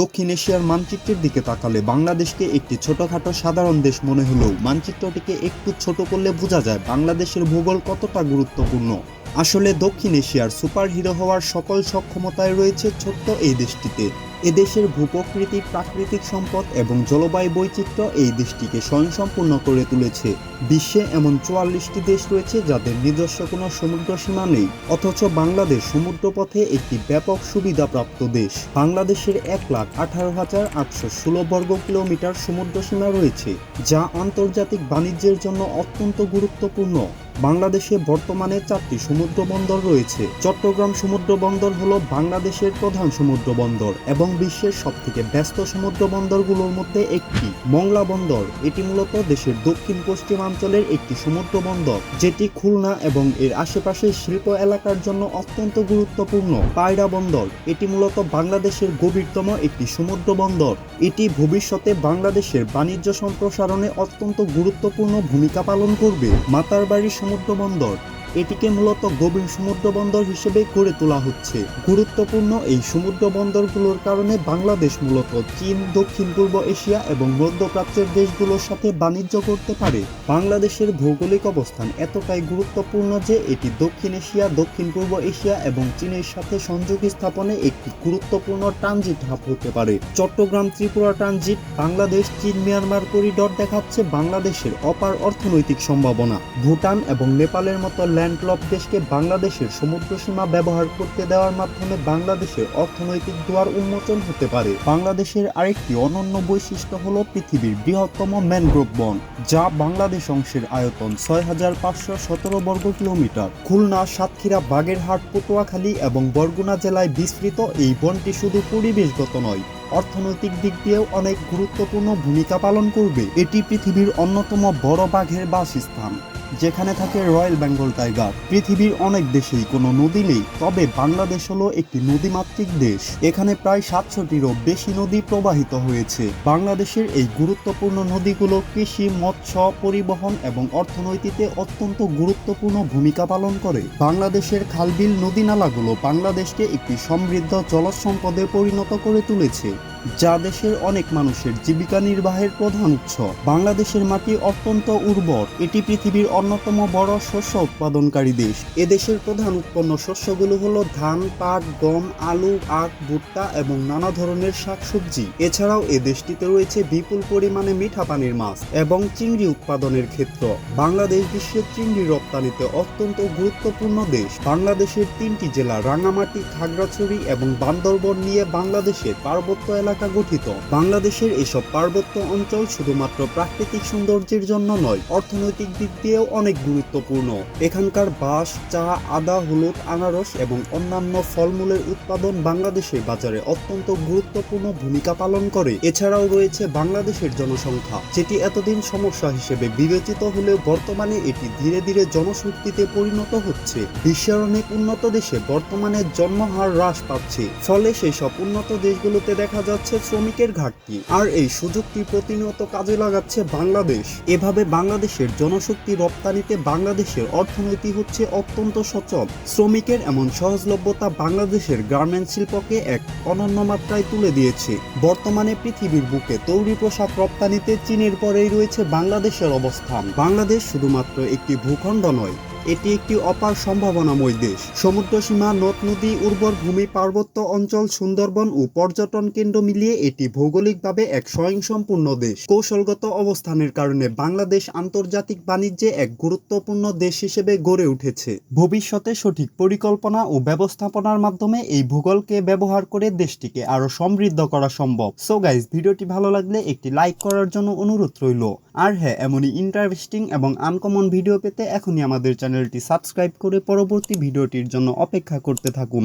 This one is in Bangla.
দক্ষিণ এশিয়ার মানচিত্রের দিকে তাকালে বাংলাদেশকে একটি ছোটখাটো সাধারণ দেশ মনে হলেও মানচিত্রটিকে একটু ছোট করলে বোঝা যায় বাংলাদেশের ভূগোল কতটা গুরুত্বপূর্ণ। আসলে দক্ষিণ এশিয়ার সুপার হিরো হওয়ার সকল সক্ষমতায় রয়েছে ছোট্ট এই দেশটিতে। এদেশের ভূপ্রকৃতি, প্রাকৃতিক সম্পদ এবং জলবায়ু বৈচিত্র্য এই দেশটিকে স্বয়ংসম্পূর্ণ করে তুলেছে। বিশ্বে এমন চুয়াল্লিশটি দেশ রয়েছে যাদের নিজস্ব কোনো সমুদ্র সীমা নেই, অথচ বাংলাদেশ সমুদ্রপথে একটি ব্যাপক সুবিধাপ্রাপ্ত দেশ। বাংলাদেশের এক লাখ আঠারো হাজার আটশো ষোলো বর্গ কিলোমিটার সমুদ্র সীমা রয়েছে, যা আন্তর্জাতিক বাণিজ্যের জন্য অত্যন্ত গুরুত্বপূর্ণ। বাংলাদেশে বর্তমানে চারটি সমুদ্র বন্দর রয়েছে। চট্টগ্রাম সমুদ্র বন্দর হলো বাংলাদেশের প্রধান সমুদ্র বন্দর এবং বিশ্বের সবথেকে ব্যস্ত সমুদ্র বন্দরগুলোর মধ্যে একটি। মংলা বন্দর, এটি মূলত দেশের দক্ষিণ পশ্চিমাঞ্চলের একটি সমুদ্র বন্দর যেটি খুলনা এবং এর আশেপাশের শিল্প এলাকার জন্য অত্যন্ত গুরুত্বপূর্ণ। পায়রা বন্দর, এটি মূলত বাংলাদেশের গভীরতম একটি সমুদ্র বন্দর এটি ভবিষ্যতে বাংলাদেশের বাণিজ্য সম্প্রসারণে অত্যন্ত গুরুত্বপূর্ণ ভূমিকা পালন করবে। মাতারবাড়ি সমুদ্র বন্দর এটিকে মূলত গভীর সমুদ্র বন্দর হিসেবে গড়ে তোলা হচ্ছে। গুরুত্বপূর্ণ এই সমুদ্র বন্দরগুলোর কারণে বাংলাদেশ মূলত চীন, দক্ষিণ, পূর্ব এশিয়া এবং মধ্যপ্রাচ্যের দেশগুলোর সাথে বাণিজ্য করতে পারে। বাংলাদেশের ভৌগোলিক অবস্থান এতটাই গুরুত্বপূর্ণ যে এটি দক্ষিণ এশিয়া, দক্ষিণ পূর্ব এশিয়া এবং চীনের সাথে সংযোগ স্থাপনে একটি গুরুত্বপূর্ণ ট্রানজিট হাব হতে পারে। চট্টগ্রাম ত্রিপুরা ট্রানজিট, বাংলাদেশ, চীন, মিয়ানমার করিডর দেখাচ্ছে বাংলাদেশের অপার অর্থনৈতিক সম্ভাবনা। ভুটান এবং নেপালের মতো ল্যান্ডলক দেশকে বাংলাদেশের সমুদ্র সীমা ব্যবহার করতে দেওয়ার মাধ্যমে বাংলাদেশের অর্থনৈতিক দুয়ার উন্মোচন হতে পারে। বাংলাদেশের আরেকটি অনন্য বৈশিষ্ট্য হল পৃথিবীর বৃহত্তম ম্যানগ্রোভ বন, যা বাংলাদেশ অংশের আয়তন ছয় হাজার পাঁচশো সতেরো বর্গ কিলোমিটার। খুলনা, সাতক্ষীরা, বাগেরহাট, পটুয়াখালী এবং বরগুনা জেলায় বিস্তৃত এই বনটি শুধু পরিবেশগত নয়, অর্থনৈতিক দিক দিয়েও অনেক গুরুত্বপূর্ণ ভূমিকা পালন করবে। এটি পৃথিবীর অন্যতম বড় বাঘের বাসস্থান। যেখানে থাকে রয়্যাল বেঙ্গল টাইগার। পৃথিবীর অনেক দেশেই কোনো নদী নেই, তবে বাংলাদেশ হলো একটি নদীমাতৃক দেশ। এখানে প্রায় সাতশোটিরও বেশি নদী প্রবাহিত হয়েছে। বাংলাদেশের এই গুরুত্বপূর্ণ নদীগুলো কৃষি, মৎস্য, পরিবহন এবং অর্থনৈতিতে অত্যন্ত গুরুত্বপূর্ণ ভূমিকা পালন করে। বাংলাদেশের খালবিল নদী নালাগুলো বাংলাদেশকে একটি সমৃদ্ধ জলজ সম্পদে পরিণত করে তুলেছে। যা দেশের অনেক মানুষের জীবিকা নির্বাহের প্রধান উৎস। বাংলাদেশের মাটি অত্যন্ত উর্বর। এটি পৃথিবীর অন্যতম বড় শস্য উৎপাদনকারী দেশ। এদেশের প্রধান উৎপন্ন শস্যগুলো হলো ধান, পাট, গম, আলু, আখ, ভুট্টা এবং নানা ধরনের শাকসবজি। এছাড়াও এ দেশটিতে রয়েছে বিপুল পরিমাণে মিঠা পানির মাছ এবং চিংড়ি উৎপাদনের ক্ষেত্র। বাংলাদেশ বিশ্বের চিংড়ি রপ্তানিতে অত্যন্ত গুরুত্বপূর্ণ দেশ। বাংলাদেশের তিনটি জেলা রাঙামাটি, খাগড়াছড়ি এবং বান্দরবন নিয়ে বাংলাদেশের পার্বত্য এলাকা গঠিত। বাংলাদেশের এসব পার্বত্য অঞ্চল শুধুমাত্র প্রাকৃতিক সৌন্দর্যের জন্য নয়, অর্থনৈতিক দিক দিয়েও অনেক গুরুত্বপূর্ণ। এখানকার বাঁশ, চা, আদা, হলুদ, আনারস এবং অন্যান্য ফলমূলের উৎপাদন বাংলাদেশের বাজারে অত্যন্ত গুরুত্বপূর্ণ ভূমিকা পালন করে। এছাড়াও রয়েছে বাংলাদেশের জনসংখ্যা, যেটি এতদিন সমস্যা হিসেবে বিবেচিত হলেও বর্তমানে এটি ধীরে ধীরে জনশক্তিতে পরিণত হচ্ছে। বিশ্বের অনেক উন্নত দেশে বর্তমানে জন্মহার হ্রাস পাচ্ছে। ফলে সেই সব উন্নত দেশগুলোতে দেখা যাচ্ছে শ্রমিকের ঘাটতি। আর এই সুযোগটি প্রতিনিয়ত কাজে লাগাচ্ছে বাংলাদেশ। এভাবে বাংলাদেশের জনশক্তি রপ্তানিতে বাংলাদেশের অর্থনীতি হচ্ছে অত্যন্ত সচল। শ্রমিকের এমন সহজলভ্যতা বাংলাদেশের গার্মেন্ট শিল্পকে এক অনন্য মাত্রায় তুলে দিয়েছে। বর্তমানে পৃথিবীর বুকে তৈরি পোশাক রপ্তানিতে চীনের পরেই রয়েছে বাংলাদেশের অবস্থান। বাংলাদেশ শুধুমাত্র একটি ভূখণ্ড নয় এটি একটি অপার সম্ভাবনাময় দেশ। সমুদ্র সীমা নদ নদী, উর্বর ভূমি, পার্বত্য অঞ্চল, সুন্দরবন ও পর্যটন কেন্দ্র মিলিয়ে এটি ভৌগোলিকভাবে এক স্বয়ংসম্পূর্ণ দেশ। কৌশলগত অবস্থানের কারণে বাংলাদেশ আন্তর্জাতিক বাণিজ্যে এক গুরুত্বপূর্ণ দেশ হিসেবে গড়ে উঠেছে। ভবিষ্যতে সঠিক পরিকল্পনা ও ব্যবস্থাপনার মাধ্যমে এই ভূগোলকে ব্যবহার করে দেশটিকে আরও সমৃদ্ধ করা সম্ভব। সো গাইজ ভিডিওটি ভালো লাগলে একটি লাইক করার জন্য অনুরোধ রইল। আর হ্যাঁ এমনই ইন্টারেস্টিং এবং আনকমন ভিডিও পেতে এখনই আমাদের চ্যানেলটি সাবস্ক্রাইব করে পরবর্তী ভিডিওটির জন্য অপেক্ষা করতে থাকুন।